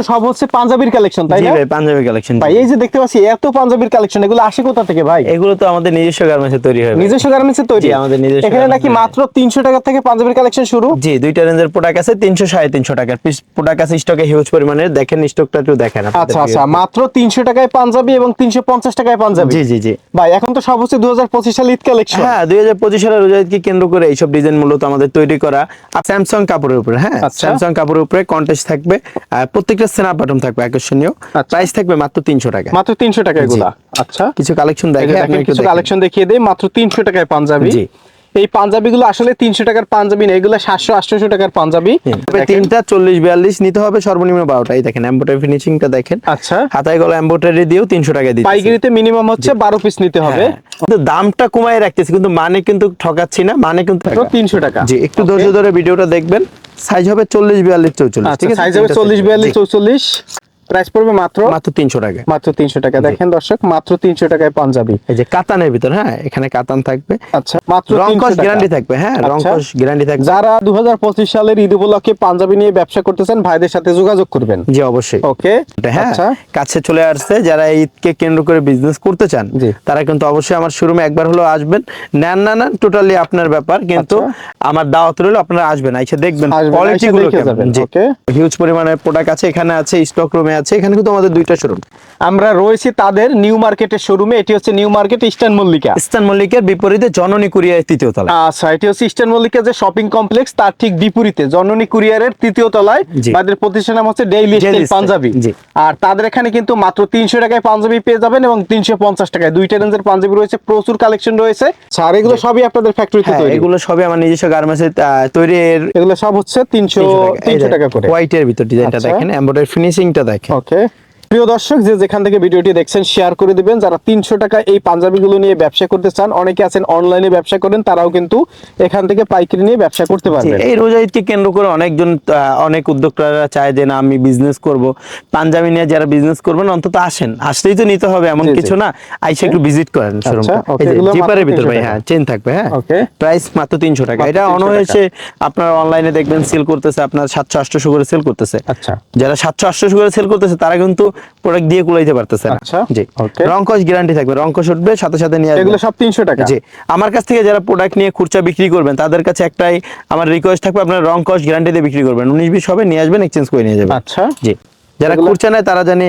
তো সব হচ্ছে পাঞ্জাবির কালেকশন তাই না? ভাই পাঞ্জাবি কালেকশন ভাই এই যে দেখতে পাচ্ছি এত পাঞ্জাবির কালেকশন এগুলো আসে কোথা থেকে ভাই? এগুলো তো আমাদের নিজস্ব গার্মেন্টসে তৈরি হয় নিজস্ব গার্মেন্টসে তৈরি? আমাদের নিজস্ব এখানে নাকি মাত্র তিনশো টাকা থেকে পাঞ্জাবির কালেকশন শুরু? জি দুইটা রেঞ্জের প্রোডাক্ট আছে তিনশো সাড়ে তিনশো টাকার পিস প্রোডাক্ট আছে স্টকে হিউজ পরিমাণের। দেখেন স্টকটা একটু দেখেন আচ্ছা আচ্ছা মাত্র তিনশো টাকায় পাঞ্জাবি এবং তিনশো পঞ্চাশ টাকায় পাঞ্জাবি? জি জি জি। ভাই এখন তো সব হচ্ছে দু হাজার পঁচিশ সাল ঈদ কালেকশন হ্যাঁ দুই হাজার পঁচিশ সালের রোজাইদকে কেন্দ্র করে এইসব ডিজাইন মূলত আমাদের তৈরি করা। আর স্যামসাং কাপড়ের উপরে হ্যাঁ আচ্ছা। স্যামসাং কাপড়ের উপরে কন্টেস্ট থাকবে। প্রত্যেকটা স্ন্যাপ বাটন থাকবে আকর্ষণীয়। আচ্ছা। প্রাইস থাকবে মাত্র তিনশো টাকা মাত্র তিনশো টাকা এগুলা আচ্ছা। কিছু কালেকশন দেখে কিছু কালেকশন দেখিয়ে দেই মাত্র তিনশো টাকায় পাঞ্জাবি। জি। এই পাঞ্জাবিগুলো আসলে তিনশো টাকার পাঞ্জাবি না এগুলো সাতশো আটশো টাকার পাঞ্জাবি। তিনটা চল্লিশ বিয়াল্লিশ নিতে হবে সর্বনিম্ন বারোটাই দেখেন এম্বোটারি ফিনিশিংটা দেখেন। আচ্ছা। হাতায় গলা এম্বোটারি দিয়েও তিনশো টাকা দিচ্ছি পাইকারিতে মিনিমাম হচ্ছে বারো পিস নিতে হবে। হ্যাঁ। কিন্তু দামটা কমায় রাখতেছি কিন্তু মানে কিন্তু ঠকাচ্ছি না মানে কিন্তু তিনশো টাকা। জি একটু. ধৈর্য ধরে ভিডিওটা দেখবেন। সাইজ হবে চল্লিশ বিয়াল্লিশ চৌচল্লিশ ঠিক আছে? সাইজ হবে চল্লিশ বিয়াল্লিশ চৌচল্লিশ। প্রাইস পড়বে মাত্র মাত্র তিনশো টাকা মাত্র তিনশো টাকা। দেখেন দর্শক মাত্র তিনশো টাকায় পাঞ্জাবি। এই যে কাতানের ভিতর হ্যাঁ? এখানে কাতান থাকবে। আচ্ছা মাত্র রংকশ গ্যারান্টি থাকবে হ্যাঁ? আচ্ছা। রংকশ গ্যারান্টি থাকবে। যারা দু সালের ঈদ উপলক্ষে পাঞ্জাবি নিয়ে ব্যবসা করতেছেন ভাইদের সাথে যোগাযোগ করবেন। জি অবশ্যই। ওকে হ্যাঁ? আচ্ছা। কাছে চলে আসছে যারা ঈদকে কেন্দ্র করে বিজনেস করতে চান। তারা কিন্তু অবশ্যই আমার শোরুমে একবার হলো আসবেন। নেন না নেন টোটালি আপনার ব্যাপার কিন্তু আমার দাওয়াত রইল আপনারা আসবেন এসে দেখবেন কোয়ালিটি গুলো যাবেন, হিউজ পরিমাণে প্রোডাক্ট আছে এখানে আছে স্টক রুমে আছে এখানে কিন্তু আমাদের দুইটা শোরুম আমরা রয়েছি তাদের নিউ মার্কেটের শোরুমে এটি হচ্ছে নিউ মার্কেট ইস্টার্ন মল্লিকা। ইস্তান মল্লিকের বিপরীতে জননী কুরিয়ার তৃতীয় তলা আচ্ছা এটি হচ্ছে ইস্টার্ন মল্লিকা যে শপিং কমপ্লেক্স তার ঠিক বিপরীতে জননী কুরিয়ারের তৃতীয় তলায়। তাদের প্রতিষ্ঠান নাম হচ্ছে ডেইলি স্টাইল পাঞ্জাবি। আর তাদের এখানে কিন্তু মাত্র তিনশো টাকায় পাঞ্জাবি পেয়ে যাবেন এবং তিনশো পঞ্চাশ টাকায় দুইটা রেঞ্জের পাঞ্জাবি রয়েছে প্রচুর কালেকশন রয়েছে। আচ্ছা, আর এগুলো সবই আপনাদের ফ্যাক্টরিতে তৈরি। এগুলো সবই আমার নিজস্ব গার্মেন্টস তৈরি এর এগুলো সব হচ্ছে তিনশো তিনশো টাকা। করে। হোয়াইটের ভিতর ডিজাইনটা আচ্ছা। দেখেন এমব্রয়ডারি ফিনিশিংটা দেখেন। ওকে প্রিয় দর্শক যে যেখান থেকে ভিডিওটি দেখছেন শেয়ার করে দিবেন। যারা তিনশো টাকা এই পাঞ্জাবিগুলো নিয়ে ব্যবসা করতে চান অনেকে আছেন অনলাইনে ব্যবসা করেন তারাও কিন্তু এখান থেকে পাইকারি নিয়ে ব্যবসা করতে পারবেন। এই রোজা কেন্দ্র করে অনেকজন অনেক উদ্যোক্তারা চায় যে না আমি বিজনেস করব। পাঞ্জাবি নিয়ে যারা বিজনেস করবেন অন্তত আসেন। আসলেই তো নিতে হবে এমন। কিছু না। আইসা একটু ভিজিট করেন জিপারের ভিতর ভাই হ্যাঁ চেন থাকবে হ্যাঁ। প্রাইস মাত্র তিনশো টাকা। এটা 300 অনহয়েছে আপনার অনলাইনে দেখবেন সেল করতেছে আপনার সাতশো আটশো করে সেল করতেছে। আচ্ছা। যারা সাতশো আটশো করে সেল করতেছে তারা কিন্তু প্রোডাক্ট দিয়ে কুলাইতে পারতেছে না। আচ্ছা, জি। রংকশ গ্যারান্টি থাকবে। রংকশ উঠবে সাথে সাথে নিয়ে। এগুলো সব তিনশো টাকা। জি। আমার কাছ থেকে যারা প্রোডাক্ট নিয়ে খুচরা বিক্রি করবেন তাদের কাছে একটাই আমার রিকোয়েস্ট থাকবে আপনার রং কস্ট গ্যারান্টি দিয়ে বিক্রি করবেন। উনিশ বিশ হবে নিয়ে আসবেন এক্সচেঞ্জ করে নিয়ে যাবেন। আচ্ছা। জি। যারা খুচরা নেয় তারা জানি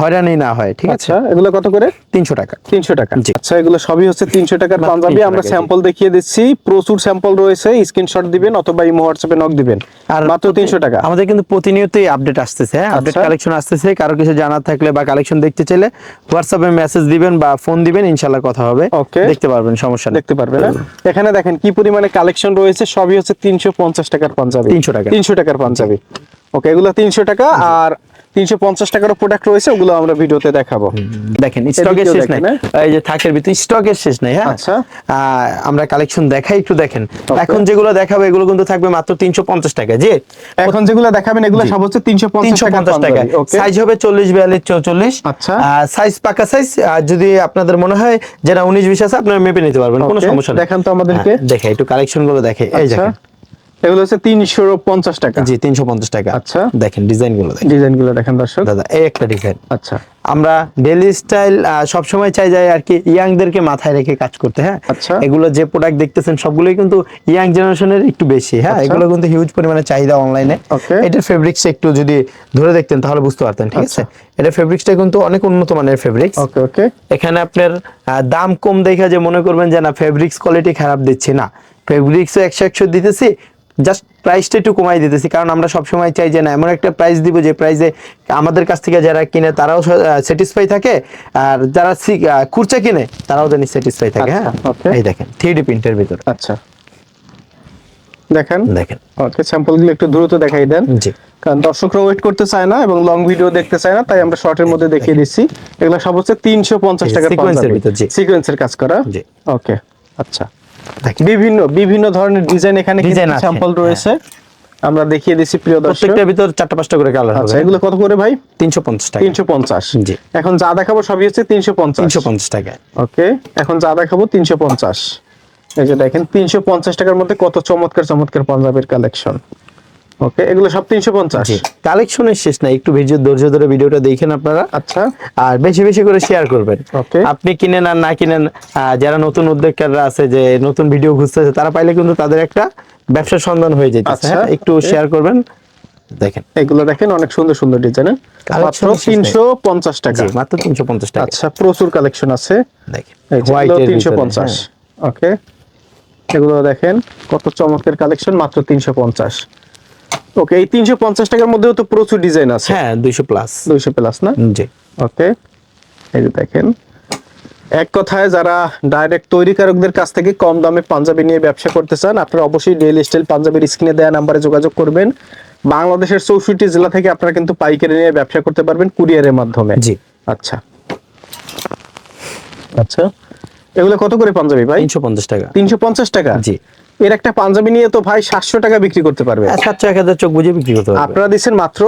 হয়রানি না হয় ঠিক আছে? আচ্ছা এগুলো কত করে? তিনশো টাকা। তিনশো টাকা। আচ্ছা এগুলো সবই হচ্ছে তিনশো টাকার পাঞ্জাবি। আমরা স্যাম্পল দেখিয়ে দিচ্ছি। প্রচুর স্যাম্পল রয়েছে। স্ক্রিনশট দিবেন অথবা ইমো হোয়াটসঅ্যাপে নক দিবেন। আর মাত্র তিনশো টাকা। আমাদের কিন্তু প্রতিনিয়তই আপডেট আসতেছে হ্যাঁ? আপডেট আচ্ছা। কালেকশন আসতেছে। কারও কিছু জানার থাকলে বা কালেকশন দেখতে চাইলে হোয়াটসঅ্যাপে মেসেজ দিবেন বা ফোন দিবেন ইনশাল্লাহ কথা হবে। ওকে। দেখতে পারবেন সমস্যা নেই। দেখতে পারবেন হ্যাঁ? এখানে দেখেন কি পরিমাণে কালেকশন রয়েছে। সবই হচ্ছে তিনশো পঞ্চাশ টাকার পাঞ্জাবি। 300 টাকা। তিনশো টাকার পাঞ্জাবি। ওকে এগুলো তিনশো টাকা আর তিনশো পঞ্চাশ টাকারও প্রোডাক্ট রয়েছে ওগুলো আমরা ভিডিওতে দেখাবো। দেখেন স্টকের শেষ নাই। এই যে থাকের ভিতরে স্টকের শেষ নাই হ্যাঁ? আচ্ছা। আমরা কালেকশন দেখাই একটু দেখেন। এখন যেগুলো দেখাবো এগুলো কিন্তু থাকবে মাত্র তিনশো পঞ্চাশ টাকা জি? এখন যেগুলো দেখাবেন এগুলো সব হচ্ছে তিনশো তিনশো পঞ্চাশ টাকা। সাইজ হবে চল্লিশ বিয়াল্লিশ চৌচল্লিশ। আচ্ছা। সাইজ পাকা সাইজ যদি আপনাদের মনে হয় যেটা উনিশ বিশ আছে আপনারা মেপে নিতে পারবেন কোনো সমস্যা নেই। দেখান তো আমাদেরকে। হ্যাঁ, দেখে একটু কালেকশনগুলো দেখে এই আচ্ছা। দেখেন। এগুলো হচ্ছে তিনশো পঞ্চাশ টাকা। জি তিনশো পঞ্চাশ টাকা। আচ্ছা। দেখেন ডিজাইনগুলো ডিজাইনগুলো দেখেন দর্শক। দাদা এই একটা ডিজাইন। আচ্ছা। আমরা ডেলি স্টাইল সবসময় চাই যাই আর কি ইয়াংদেরকে মাথায় রেখে কাজ করতে হ্যাঁ? আচ্ছা। এগুলো যে প্রোডাক্ট দেখতেছেন সবগুলোই কিন্তু ইয়াং জেনারেশনের একটু বেশি হ্যাঁ? আচ্ছা। এগুলো কিন্তু হিউজ পরিমাণে চাহিদা অনলাইনে. এটার ফেব্রিক্স একটু যদি ধরে দেখতেন তাহলে বুঝতে পারতেন ঠিক আছে? এটা ফেব্রিক্সটা কিন্তু অনেক উন্নত মানের ফেব্রিক্স ওকে ওকে এখানে আপনার দাম কম দেখে যে মনে করবেন যে না ফেব্রিক্স কোয়ালিটি খারাপ দিচ্ছি না। ফেব্রিক্সও একশো একশো দিতেছি জাস্ট প্রাইসটা একটু কমাই দিতেছি কারণ আমরা সবসময় চাই যে না এমন একটা প্রাইস দিব যে প্রাইসে আমাদের কাছ থেকে যারা কিনে তারাও স্যাটিসফাই থাকে আর যারা খুরচা কিনে তারাও জানি স্যাটিসফাই থাকে হ্যাঁ? আচ্ছা, এই দেখেন থ্রি প্রিন্টের ভিতর। আচ্ছা। দেখেন? দেখেন। ওকে স্যাম্পলগুলো একটু দ্রুত দেখাই দেন। জি। কারণ দর্শকরা ওয়েট করতে চায় না এবং লং ভিডিও দেখতে চায় না তাই আমরা শর্টের মধ্যে দেখিয়ে দিচ্ছি। এগুলো সব হচ্ছে তিনশো পঞ্চাশ টাকা এর ভিতর, জি। সিকোয়েন্সের কাজ করা। জি। ওকে আচ্ছা। বিভিন্ন বিভিন্ন ধরনের ডিজাইন এখানে স্যাম্পল। রয়েছে। আমরা দেখিয়ে দিছি প্রিয় দর্শক। প্রত্যেকটার ভিতর চারটা পাঁচটা করে কালার আছে হবে। এগুলো কত করে ভাই? তিনশো পঞ্চাশ টাকা। তিনশো পঞ্চাশ। জি। এখন যা দেখাবো সবই হচ্ছে তিনশো পঞ্চাশ। তিনশো পঞ্চাশ টাকা। ওকে এখন যা দেখাবো তিনশো পঞ্চাশ। এই যে দেখেন তিনশো পঞ্চাশ টাকার মধ্যে কত চমৎকার চমৎকার পাঞ্জাবের কালেকশন ওকে এগুলো সব তিনশো পঞ্চাশ। জি কালেকশনের শেষ নাই একটু ধৈর্য ধৈর্য ধরে ভিডিওটা দেখেন আপনারা। আচ্ছা। আর বেশি বেশি করে শেয়ার করবেন. আপনি কিনেন আর না কিনেন যারা নতুন উদ্যোক্তারা আছে যে নতুন ভিডিও খুঁজতেছে তারা পাইলে কিন্তু তাদের একটা ব্যবসার সন্ধান হয়ে যেতেছে আচ্ছা, হ্যাঁ? একটু শেয়ার করবেন দেখেন। এগুলো দেখেন অনেক সুন্দর সুন্দর ডিজাইন মাত্র শেষ নেই। তিনশো পঞ্চাশ টাকা। মাত্র তিনশো পঞ্চাশ টাকা। আচ্ছা প্রচুর কালেকশন আছে। দেখেন হোয়াইট White এর তিনশো ভিতরে, পঞ্চাশ। হ্যাঁ। ওকে এগুলো দেখেন কত চমৎকার কালেকশন মাত্র তিনশো পঞ্চাশ। ওকে এই তিনশো পঞ্চাশ টাকার মধ্যেও তো প্রচুর ডিজাইন আছে। হ্যাঁ দুইশো প্লাস দুইশো প্লাস না? জি। ওকে এই যে দেখেন। এক কথায় যারা ডাইরেক্ট তৈরিকারকদের কাছ থেকে কম দামে পাঞ্জাবি নিয়ে ব্যবসা করতে চান আপনারা অবশ্যই ডেইলি স্টাইল পাঞ্জাবির স্ক্রিনে দেওয়া নাম্বারে যোগাযোগ করবেন। বাংলাদেশের চৌষট্টি জেলা থেকে আপনারা কিন্তু পাইকারি নিয়ে ব্যবসা করতে পারবেন কুরিয়ারের মাধ্যমে। জি। আচ্ছা। আচ্ছা এগুলো কত করে পাঞ্জাবি ভাই? তিনশো পঞ্চাশ টাকা। তিনশো পঞ্চাশ টাকা? জি। এর একটা পাঞ্জাবি নিয়ে তো ভাই সাতশো টাকা বিক্রি করতে পারবে। হ্যাঁ, সাতশো এক হাজার চোখ বুঝে বিক্রি করতে পারবে। আপনারা দিচ্ছেন মাত্র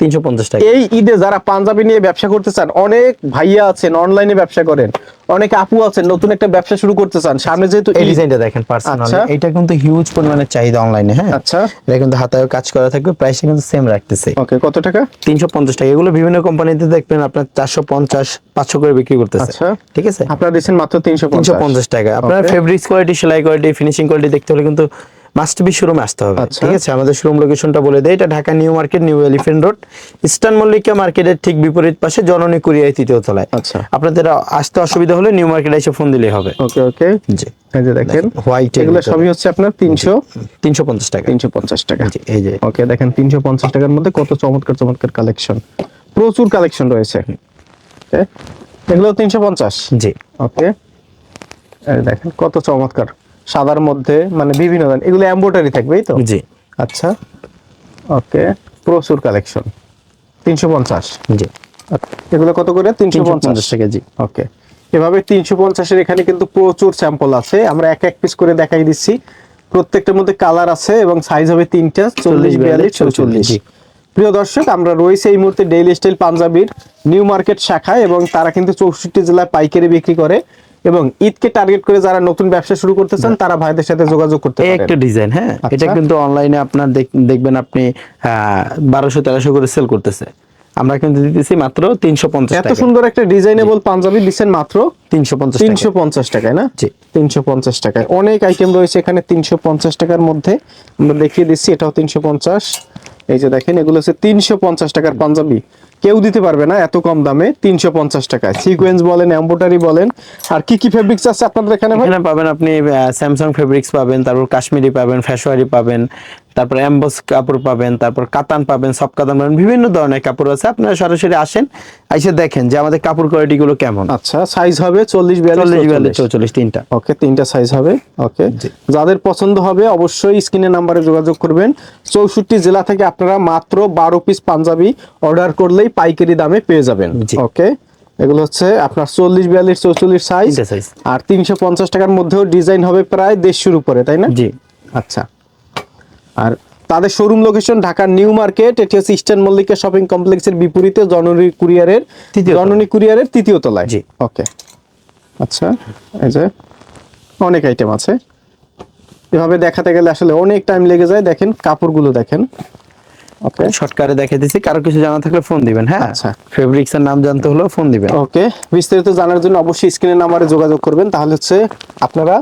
তিনশো পঞ্চাশ টাকা। এই ঈদে যারা পাঞ্জাবি নিয়ে ব্যবসা করতে চান অনেক ভাইয়া আছেন অনলাইনে ব্যবসা করেন অনেক আপু আছেন নতুন একটা ব্যবসা শুরু করতে চান সামনে যেহেতু এই ডিজাইনটা দেখেন পার্সোনালি আচ্ছা। এটা কিন্তু হিউজ পরিমাণে চাহিদা অনলাইনে হ্যাঁ? আচ্ছা। এটা কিন্তু হাতায় কাজ করা থাকবে প্রাইসটা কিন্তু সেম রাখতেছে। ওকে কত টাকা? তিনশো পঞ্চাশ টাকা। এগুলো বিভিন্ন কোম্পানিতে দেখবেন আপনার চারশো পঞ্চাশ পাঁচশো করে বিক্রি করতেছে। আচ্ছা। ঠিক আছে? আপনারা দিচ্ছেন মাত্র তিনশো পঞ্চাশ। টাকা। আপনার. ফেব্রিক্স কোয়ালিটি সেলাই কোয়ালিটি ফিনিশিং কোয়ালিটি দেখতে হলে কিন্তু মাস্ট বি শোরুমে আসতে হবে। আচ্ছা। ঠিক আছে? আমাদের শোরুম লোকেশনটা বলে দেয় এটা Dhaka new market new elephant road. Eastern Mallika মার্কেটের ঠিক বিপরীত পাশে জননী কুরিয়ায় তৃতীয় তলায়। আচ্ছা। আপনাদের আসতে অসুবিধা হলে নিউ মার্কেটে এসে ফোন দিলেই হবে। ওকে ওকে। জি। এই যে দেখেন হোয়াইট এগুলো সবই হচ্ছে আপনার তিনশো তিনশো পঞ্চাশ টাকা। তিনশো পঞ্চাশ টাকা। জি, এই যে। ওকে দেখেন তিনশো পঞ্চাশ টাকার মধ্যে কত চমৎকার চমৎকার কালেকশন প্রচুর কালেকশন রয়েছে। এগুলো তিনশো পঞ্চাশ। জি। ওকে দেখেন কত চমৎকার। সাদার মধ্যে মানে বিভিন্ন ধরনের এগুলো এম্বোটারি থাকবে তো? জি। আচ্ছা ওকে প্রচুর কালেকশন তিনশো পঞ্চাশ। জি। এগুলো কত করে? তিনশো পঞ্চাশ। টাকা জি। ওকে এভাবে তিনশো পঞ্চাশের এখানে কিন্তু প্রচুর স্যাম্পল আছে আমরা এক এক পিস করে দেখাই দিচ্ছি। প্রত্যেকটার মধ্যে কালার আছে এবং সাইজ হবে তিনটা চল্লিশ বিয়াল্লিশ চৌচল্লিশ। জি। প্রিয় দর্শক আমরা রয়েছে এই মুহূর্তে ডেইলি স্টাইল পাঞ্জাবির নিউ মার্কেট শাখায় এবং তারা কিন্তু চৌষট্টি জেলায় পাইকারি বিক্রি করে। এবং ঈদকে টার্গেট করে যারা নতুন ব্যবসা শুরু করতে চান তারা ভাইদের সাথে যোগাযোগ করতে পারেন। একটা ডিজাইন হ্যাঁ? আচ্ছা। এটা কিন্তু অনলাইনে আপনার দেখবেন আপনি বারোশো তেরোশো করে সেল করতেছে। আমরা কিন্তু দিতেছি মাত্র তিনশো পঞ্চাশ এত সুন্দর একটা ডিজাইনেবল পাঞ্জাবি দিচ্ছেন মাত্র তিনশো পঞ্চাশ তিনশো পঞ্চাশ টাকায় না? জি। তিনশো পঞ্চাশ টাকায়। অনেক আইটেম রয়েছে এখানে তিনশো পঞ্চাশ টাকার মধ্যে। আমরা দেখিয়ে দিচ্ছি এটাও তিনশো পঞ্চাশ। এই যে দেখেন এগুলো হচ্ছে তিনশো পঞ্চাশ টাকার পাঞ্জাবি। কেউ দিতে পারবে না এত কম দামে তিনশো পঞ্চাশ টাকায়। সিকোয়েন্স বলেন এম্বোটারি বলেন আর কি কি ফেব্রিক্স আছে আপনাদের এখানে এখানে পাবেন আপনি স্যামসাং ফেব্রিক্স পাবেন তারপর কাশ্মীরি পাবেন ফ্যাশোয়ারি পাবেন তারপর এমবস কাপড় পাবেন তারপর কাতান পাবেন সব কাতান পাবেন বিভিন্ন ধরনের কাপড় আছে। আপনারা সরাসরি আসেন এসে দেখেন যে আমাদের কাপড় কোয়ালিটি গুলো কেমন। আচ্ছা সাইজ হবে চল্লিশ চল্লিশ বিয়াল্লিশ বিয়াল্লিশ চৌচল্লিশ তিনটা। ওকে তিনটা সাইজ হবে ওকে। যাদের পছন্দ হবে অবশ্যই স্ক্রিনে নাম্বারে যোগাযোগ করবেন। চৌষট্টি জেলা থেকে আপনারা মাত্র বারো পিস পাঞ্জাবি অর্ডার করলেই পাইকারি দামে পেয়ে যাবেন। ওকে এগুলো হচ্ছে আপনার চল্লিশ বিয়াল্লিশ চৌচল্লিশ সাইজ আর তিনশো পঞ্চাশ টাকার মধ্যেও ডিজাইন হবে প্রায় দেড়শোর উপরে তাই না? জি। আচ্ছা। আর তাদের শোরুম লোকেশন ঢাকার নিউ মার্কেট এটি হচ্ছে ইস্টার্ন মল্লিকা শপিং কমপ্লেক্সের বিপরীতে জননী কুরিয়ারের জননী কুরিয়ারের তৃতীয় তলায়। জি। ওকে আচ্ছা এই যে অনেক আইটেম আছে। এভাবে দেখাতে গেলে আসলে অনেক টাইম লেগে যায়। দেখেন কাপড়গুলো দেখেন। ওকে শর্টকারে দেখে দিচ্ছি কারও কিছু জানা থাকলে ফোন দিবেন হ্যাঁ? আচ্ছা। ফেব্রিক্স এর নাম জানতে হলেও ফোন দিবেন। ওকে বিস্তারিত জানার জন্য অবশ্যই নাম্বারে যোগাযোগ করবেন। তাহলে হচ্ছে আপনারা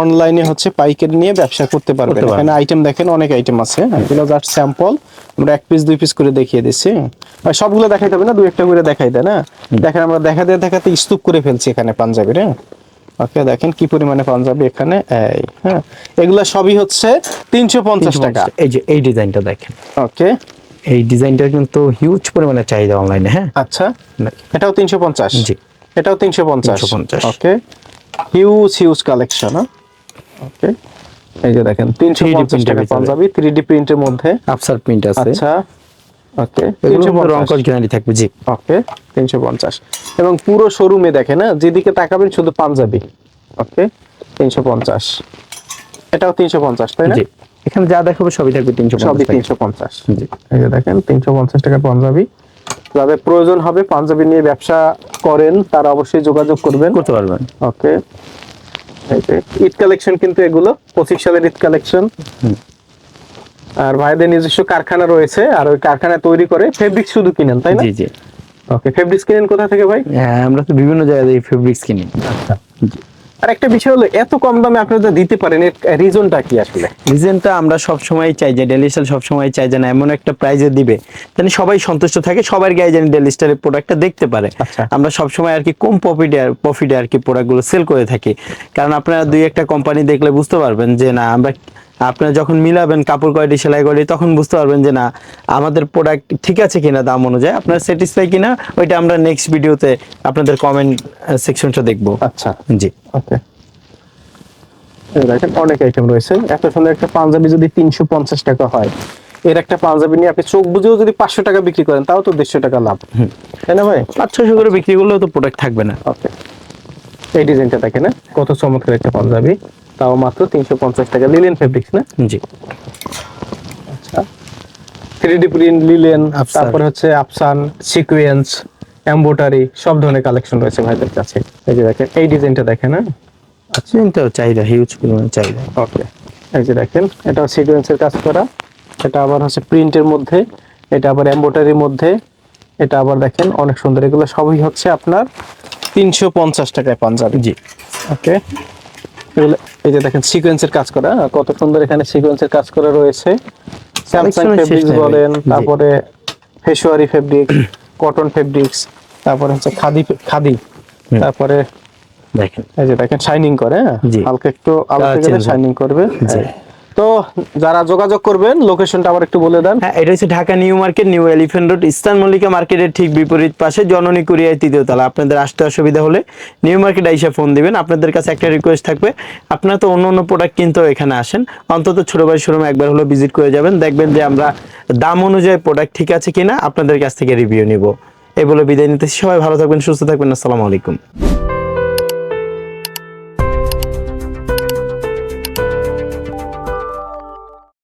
অনলাইনে হচ্ছে পাইকারি নিয়ে ব্যবসা করতে পারবেন। এখানে আইটেম দেখেন অনেক আইটেম আছে। এগুলো জাস্ট স্যাম্পল আমরা এক পিস দুই পিস করে দেখিয়ে দিচ্ছি আর সবগুলো দেখাইতে হবে না? দুই একটা করে দেখাই দেয় না দেখেন আমরা দেখাতে দেখাতে স্তূপ করে ফেলছি এখানে পাঞ্জাবির হ্যাঁ? ওকে দেখেন কি পরিমাণে পাঞ্জাবি এখানে। এই হ্যাঁ এগুলো সবই হচ্ছে তিনশো পঞ্চাশ টাকা। এই যে এই ডিজাইনটা দেখেন। ওকে এই ডিজাইনটা কিন্তু হিউজ পরিমাণে চাহিদা অনলাইনে হ্যাঁ? আচ্ছা এটাও তিনশো পঞ্চাশ। জি। এটাও তিনশো পঞ্চাশ। 350 okay huge huge collection okay এই যে দেখেন তিনশো পঞ্চাশ টাকা। পাঞ্জাবি থ্রি ডি প্রিন্টের মধ্যে। আফসার প্রিন্ট আছে। আচ্ছা। ওকে রং কস গ্যারান্টি থাকবে জি। ওকে তিনশো পঞ্চাশ। এবং পুরো শোরুমে দেখেন হ্যাঁ যেদিকে তাকাবেন শুধু পাঞ্জাবি। ওকে তিনশো পঞ্চাশ। এটাও তিনশো পঞ্চাশ তাই না? জি। এখানে যা দেখাবো সবই থাকবে তিনশো সবই তিনশো পঞ্চাশ। জি। এই যে দেখেন তিনশো পঞ্চাশ টাকার পাঞ্জাবি। যাদের প্রয়োজন হবে পাঞ্জাবি নিয়ে ব্যবসা করেন তারা অবশ্যই যোগাযোগ করবেন। করতে পারবেন। ওকে ঈদ কালেকশন কিন্তু এগুলো পঁচিশ সালের ঈদ কালেকশন আর ভাইদের নিজস্ব কারখানা রয়েছে আর ওই কারখানায় তৈরি করে ফেব্রিক শুধু কিনেন তাই না? জি জি। ওকে ফেব্রিক্স কিনেন কোথা থেকে ভাই? হ্যাঁ আমরা তো বিভিন্ন এই ফেব্রিক্স কিনি। আচ্ছা। আর একটা বিষয় হলো এত কম দামে আপনারা দিতে পারেন এর রিজনটা কি আসলে? রিজেনটা আমরা সব সময় চাই যে ডেলি সব সময় চাই যে না এমন একটা প্রাইজে দিবে যেন সবাই সন্তুষ্ট থাকে সবার গায়ে যেন ডেলি স্টাইলের প্রোডাক্টটা দেখতে পারে। আচ্ছা। আমরা সব সময় আর কি কম প্রফিটে আর প্রফিটে আর কি প্রোডাক্টগুলো সেল করে থাকি। কারণ আপনারা দুই একটা কোম্পানি দেখলে বুঝতে পারবেন যে না আমরা আপনারা যখন মিলাবেন কাপড় কোয়ালিটি সেলাই কোয়ালিটি তখন বুঝতে পারবেন যে না আমাদের প্রোডাক্ট ঠিক আছে কিনা দাম অনুযায়ী। আপনার স্যাটিসফাই কিনা ওইটা আমরা নেক্সট ভিডিওতে আপনাদের কমেন্ট সেকশনটা দেখব। আচ্ছা। জি। ওকে। দেখেন অনেক আইটেম রয়েছে। এত সুন্দর একটা পাঞ্জাবি যদি তিনশো পঞ্চাশ টাকা হয় এর একটা পাঞ্জাবি নিয়ে আপনি চোখ বুঝেও যদি পাঁচশো টাকা বিক্রি করেন তাও তো দেড়শো টাকা লাভ। তাই না ভাই? পাঁচ ছশো করে বিক্রি করলেও তো প্রোডাক্ট থাকবে না। ওকে। এই ডিজাইনটা দেখেন না কত চমৎকার একটা পাঞ্জাবি। তাও মাত্র তিনশো পঞ্চাশ টাকা। লিলেন ফেব্রিক্স না? জি। আচ্ছা। থ্রি ডি প্রিন্ট লিলেন তারপরে হচ্ছে আফসান সিকুয়েন্স এম্বোটারি সব ধরনের কালেকশন রয়েছে ভাইদের কাছে। এই যে দেখেন এই ডিজাইনটা দেখেন হ্যাঁ? আচ্ছা। চাহিদা হিউজ পরিমাণে চাহিদা। ওকে এই যে দেখেন এটা সিকোয়েন্সের কাজ করা। এটা আবার হচ্ছে প্রিন্টের মধ্যে এটা আবার এম্বোটারির মধ্যে। এটা আবার দেখেন অনেক সুন্দর। এগুলো সবই হচ্ছে আপনার তিনশো পঞ্চাশ টাকায় পাঞ্জাবি। জি। ওকে এই যে দেখেন সিকোয়েন্সের কাজ করা হ্যাঁ, কত সুন্দর এখানে সিকোয়েন্সের কাজ করা রয়েছে। স্যামসাং ফেব্রিক্স বলেন তারপরে ফেসুয়ারি ফেব্রিক্স কটন ফেব্রিক্স তারপরে হচ্ছে খাদি খাদি তারপরে দেখেন। এই যে দেখেন শাইনিং করে হ্যাঁ? হালকা একটু আলাদা। শাইনিং করবে। তো যারা যোগাযোগ করবেন লোকেশনটা আবার একটু বলে দেন। হ্যাঁ এটা হচ্ছে Dhaka new market, new elephant road, eastern Mallika মার্কেটের ঠিক বিপরীত পাশে, জননী কুরিয়ায় তৃতীয় তলা। আপনাদের আসতে অসুবিধা হলে নিউ মার্কেট আইসা ফোন দিবেন। আপনাদের কাছে একটা রিকোয়েস্ট থাকবে, আপনারা তো অন্য অন্য প্রোডাক্ট কিনতেও এখানে আসেন। অন্তত ছোট ভাই শোরুমে একবার হলো ভিজিট করে যাবেন। দেখবেন যে আমরা দাম অনুযায়ী প্রোডাক্ট ঠিক আছে কিনা, আপনাদের কাছ থেকে রিভিউ নিব। এই বলে বিদায় নিতেছি। সবাই ভালো থাকবেন, সুস্থ থাকবেন। আসসালামু আলাইকুম।